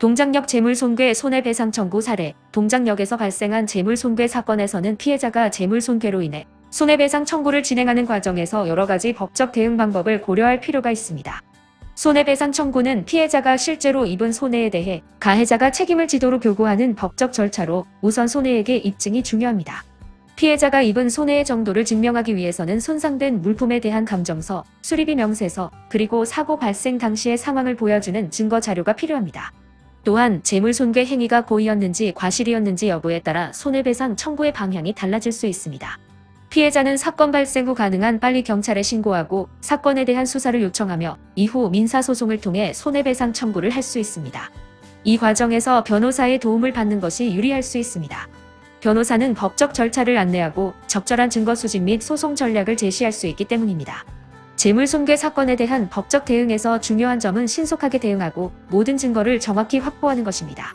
동작역 재물손괴 손해배상 청구 사례 동작역에서 발생한 재물손괴 사건에서는 피해자가 재물손괴로 인해 손해배상 청구를 진행하는 과정에서 여러 가지 법적 대응 방법을 고려할 필요가 있습니다. 손해배상 청구는 피해자가 실제로 입은 손해에 대해 가해자가 책임을 지도록 요구하는 법적 절차로 우선 손해액의 입증이 중요합니다. 피해자가 입은 손해의 정도를 증명하기 위해서는 손상된 물품에 대한 감정서, 수리비 명세서, 그리고 사고 발생 당시의 상황을 보여주는 증거 자료가 필요합니다. 또한 재물손괴 행위가 고의였는지 과실이었는지 여부에 따라 손해배상 청구의 방향이 달라질 수 있습니다. 피해자는 사건 발생 후 가능한 빨리 경찰에 신고하고 사건에 대한 수사를 요청하며 이후 민사소송을 통해 손해배상 청구를 할 수 있습니다. 이 과정에서 변호사의 도움을 받는 것이 유리할 수 있습니다. 변호사는 법적 절차를 안내하고 적절한 증거 수집 및 소송 전략을 제시할 수 있기 때문입니다. 재물손괴 사건에 대한 법적 대응에서 중요한 점은 신속하게 대응하고 모든 증거를 정확히 확보하는 것입니다.